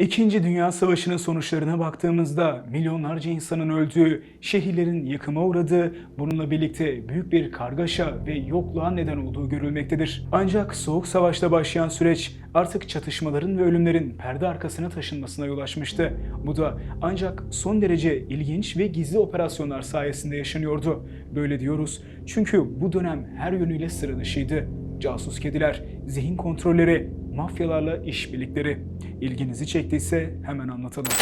İkinci Dünya Savaşı'nın sonuçlarına baktığımızda milyonlarca insanın öldüğü, şehirlerin yıkıma uğradığı, bununla birlikte büyük bir kargaşa ve yokluğa neden olduğu görülmektedir. Ancak Soğuk Savaş'ta başlayan süreç artık çatışmaların ve ölümlerin perde arkasına taşınmasına yol açmıştı. Bu da ancak son derece ilginç ve gizli operasyonlar sayesinde yaşanıyordu. Böyle diyoruz çünkü bu dönem her yönüyle sıra dışıydı. Casus kediler, zihin kontrolleri, mafyalarla işbirlikleri. İlginizi çektiyse hemen anlatalım.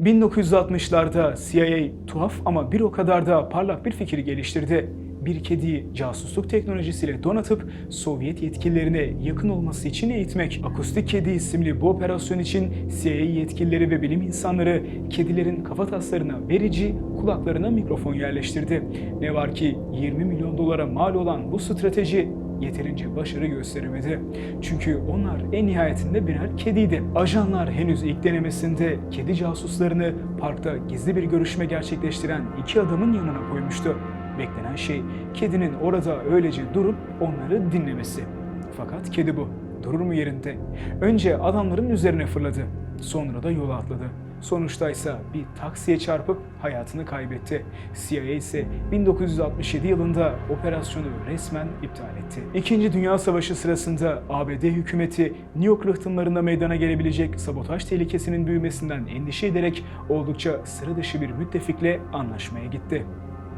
...1960'larda CIA tuhaf ama bir o kadar da parlak bir fikir geliştirdi. Bir kediyi casusluk teknolojisiyle donatıp Sovyet yetkililerine yakın olması için eğitmek. Akustik Kedi isimli bu operasyon için CIA yetkilileri ve bilim insanları kedilerin kafataslarına verici, kulaklarına mikrofon yerleştirdi. Ne var ki 20 milyon dolara mal olan bu strateji yeterince başarı gösteremedi. Çünkü onlar en nihayetinde birer kediydi. Ajanlar henüz ilk denemesinde kedi casuslarını parkta gizli bir görüşme gerçekleştiren iki adamın yanına koymuştu. Beklenen şey kedinin orada öylece durup onları dinlemesi. Fakat kedi bu. Durur mu yerinde? Önce adamların üzerine fırladı. Sonra da yola atladı. Sonuçta ise bir taksiye çarpıp hayatını kaybetti. CIA ise 1967 yılında operasyonu resmen iptal etti. İkinci Dünya Savaşı sırasında ABD hükümeti New rıhtımlarında meydana gelebilecek sabotaj tehlikesinin büyümesinden endişe ederek oldukça sıra dışı bir müttefikle anlaşmaya gitti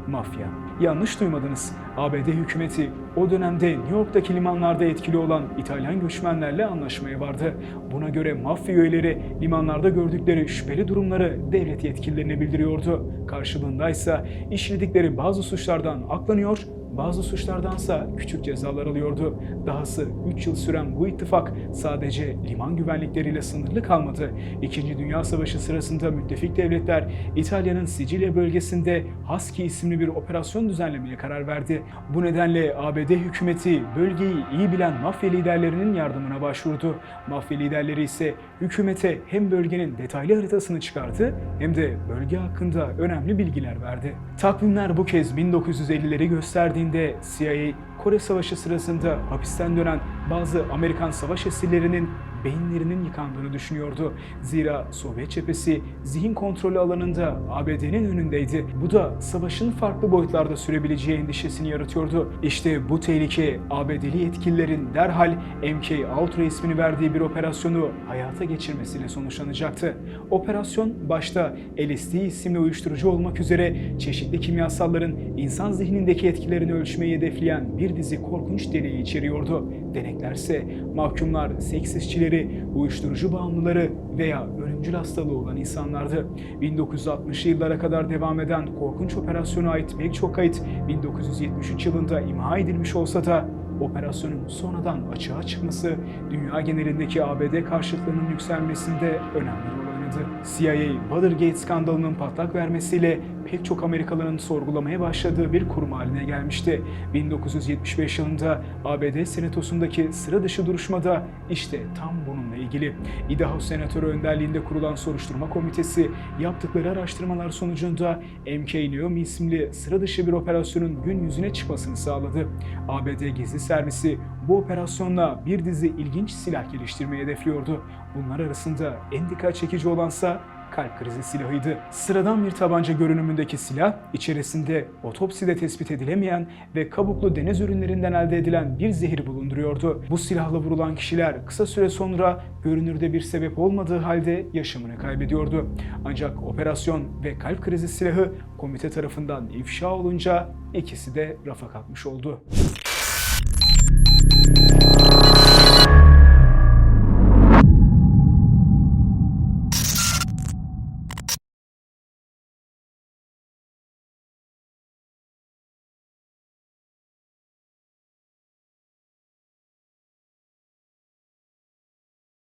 mafya. Yanlış duymadınız. ABD hükümeti o dönemde New York'taki limanlarda etkili olan İtalyan göçmenlerle anlaşmaya vardı. Buna göre mafya üyeleri limanlarda gördükleri şüpheli durumları devlet yetkililerine bildiriyordu. Karşılığında ise işledikleri bazı suçlardan aklanıyor, bazı suçlardansa küçük cezalar alıyordu. Dahası 3 yıl süren bu ittifak sadece liman güvenlikleriyle sınırlı kalmadı. İkinci Dünya Savaşı sırasında müttefik devletler İtalya'nın Sicilya bölgesinde Husky isimli bir operasyon düzenlemeye karar verdi. Bu nedenle ABD hükümeti bölgeyi iyi bilen mafya liderlerinin yardımına başvurdu. Mafya liderleri ise hükümete hem bölgenin detaylı haritasını çıkardı hem de bölge hakkında önemli bilgiler verdi. Takvimler bu kez 1950'leri gösterdiğinde CIA Kore Savaşı sırasında hapisten dönen bazı Amerikan savaş esirlerinin beyinlerinin yıkandığını düşünüyordu. Zira Sovyet cephesi zihin kontrolü alanında ABD'nin önündeydi. Bu da savaşın farklı boyutlarda sürebileceği endişesini yaratıyordu. İşte bu tehlike ABD'li yetkililerin derhal MK Ultra ismini verdiği bir operasyonu hayata geçirmesiyle sonuçlanacaktı. Operasyon başta LSD isimli uyuşturucu olmak üzere çeşitli kimyasalların insan zihnindeki etkilerini ölçmeyi hedefleyen bir dizi korkunç deneyi içeriyordu. Deneklerse mahkumlar, seks işçileri, uyuşturucu bağımlıları veya ölümcül hastalığı olan insanlardı. 1960'lı yıllara kadar devam eden korkunç operasyona ait pek çok kayıt 1973 yılında imha edilmiş olsa da operasyonun sonradan açığa çıkması dünya genelindeki ABD karşıtlığının yükselmesinde önemli rol oynadı. CIA, Watergate skandalının patlak vermesiyle pek çok Amerikalı'nın sorgulamaya başladığı bir kurum haline gelmişti. 1975 yılında ABD Senatosu'ndaki sıra dışı duruşmada işte tam bununla ilgili. Idaho Senatörü önderliğinde kurulan soruşturma komitesi yaptıkları araştırmalar sonucunda MK Naomi isimli sıra dışı bir operasyonun gün yüzüne çıkmasını sağladı. ABD Gizli Servisi bu operasyonla bir dizi ilginç silah geliştirmeyi hedefliyordu. Bunlar arasında en dikkat çekici olansa kalp krizi silahıydı. Sıradan bir tabanca görünümündeki silah, içerisinde otopside tespit edilemeyen ve kabuklu deniz ürünlerinden elde edilen bir zehir bulunduruyordu. Bu silahla vurulan kişiler kısa süre sonra görünürde bir sebep olmadığı halde yaşamını kaybediyordu. Ancak operasyon ve kalp krizi silahı komite tarafından ifşa olunca ikisi de rafa kalkmış oldu.